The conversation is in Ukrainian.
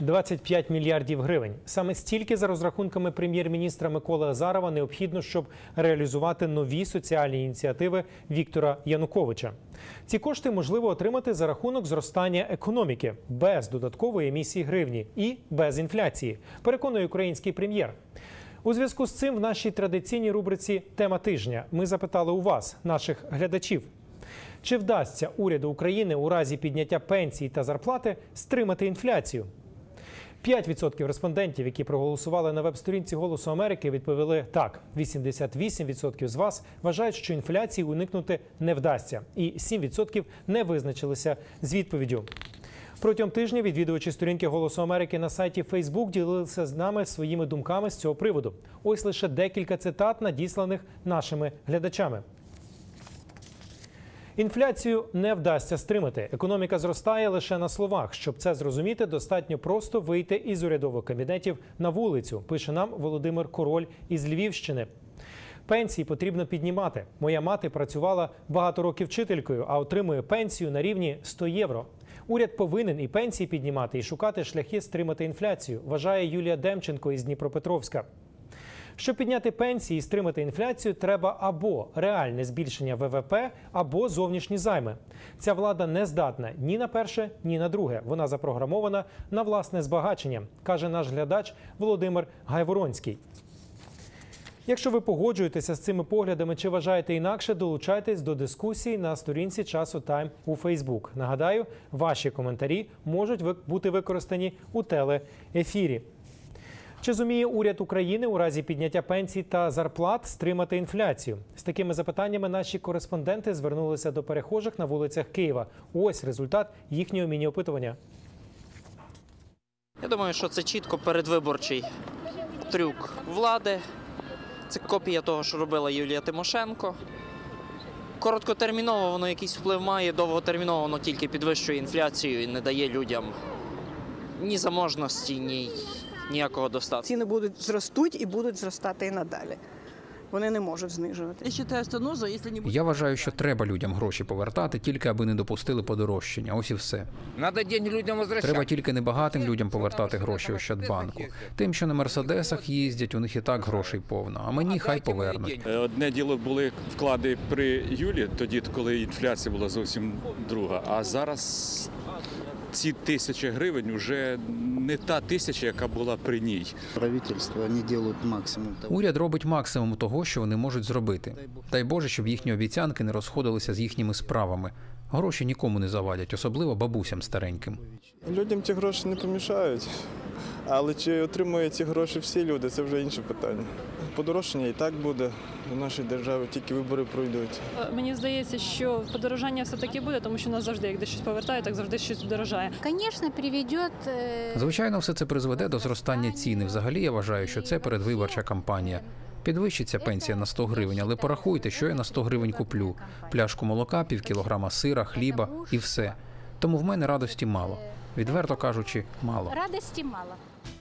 25 мільярдів гривень. Саме стільки, за розрахунками прем'єр-міністра Миколи Азарова, необхідно, щоб реалізувати нові соціальні ініціативи Віктора Януковича. Ці кошти можливо отримати за рахунок зростання економіки без додаткової емісії гривні і без інфляції. Переконує український прем'єр. У зв'язку з цим в нашій традиційній рубриці Тема тижня ми запитали у вас, наших глядачів. Чи вдасться уряду України у разі підняття пенсій та зарплати стримати інфляцію? 5% респондентів, які проголосували на веб-сторінці Голосу Америки, відповіли так. 88% з вас вважають, що інфляції уникнути не вдасться, і 7% не визначилися з відповіддю. Протягом тижня відвідувачі сторінки Голосу Америки на сайті Facebook ділилися з нами своїми думками з цього приводу. Ось лише декілька цитат, надісланих нашими глядачами. Інфляцію не вдасться стримати. Економіка зростає лише на словах. Щоб це зрозуміти, достатньо просто вийти із урядових кабінетів на вулицю. Пише нам Володимир Король із Львівщини. Пенсії потрібно піднімати. Моя мати працювала багато років вчителькою, а отримує пенсію на рівні 100 євро. Уряд повинен і пенсії піднімати, і шукати шляхи стримати інфляцію. Вважає Юлія Демченко із Дніпропетровська. Щоб підняти пенсії і стримати інфляцію, треба або реальне збільшення ВВП, або зовнішні займи. Ця влада не здатна ні на перше, ні на друге. Вона запрограмована на власне збагачення, каже наш глядач Володимир Гайворонський. Якщо ви погоджуєтеся з цими поглядами чи вважаєте інакше, долучайтесь до дискусії на сторінці часу Тайм у Фейсбук. Нагадаю, ваші коментарі можуть бути використані у телеефірі. Чи зуміє уряд України у разі підняття пенсій та зарплат стримати інфляцію? З такими запитаннями наші кореспонденти звернулися до перехожих на вулицях Києва. Ось результат їхнього міні-опитування. Я думаю, що це чітко передвиборчий трюк влади. Це копія того, що робила Юлія Тимошенко. Короткотерміново воно якийсь вплив має, довготерміново воно тільки підвищує інфляцію і не дає людям ні заможності, ні ніякого достатку. Ціни будуть зростуть і будуть зростати і надалі. Вони не можуть знижувати. Я считаю, что нужно, если не будет... Я вважаю, що треба людям гроші повертати, тільки аби не допустили подорожчання. Ось і все. Надо деньги людям возвращать. Треба тільки небагатим людям повертати гроші Ощадбанку. Тим, що на мерседесах їздять, у них і так грошей повно. А мені хай повернуть. Е, Одне діло були вклади при Юлі, тоді, коли інфляція була зовсім друга. А зараз ці тисячі гривень вже не та тисяча, яка була при ній. Правительство, не роблять максимум того. Уряд робить максимум того, що вони можуть зробити. Дай Боже, щоб їхні обіцянки не розходилися з їхніми справами. Гроші нікому не завадять, особливо бабусям стареньким. Людям ці гроші не помішають, але чи отримують ці гроші всі люди, це вже інше питання. Подорожчання і так буде в нашій державі, тільки вибори пройдуть. Мені здається, що подорожання все таки буде, тому що нас завжди, як десь щось повертає, так завжди щось дорожає. Конечно, приведет... э, Звичайно, все це призведе до зростання ціни. Взагалі, я вважаю, що це передвиборча кампанія. Підвищиться пенсія на 100 гривень, але порахуйте, що я на 100 гривень куплю: пляшку молока, пів кілограма сира, хліба і все. Тому в мене радості мало. Відверто кажучи, мало. радості мало.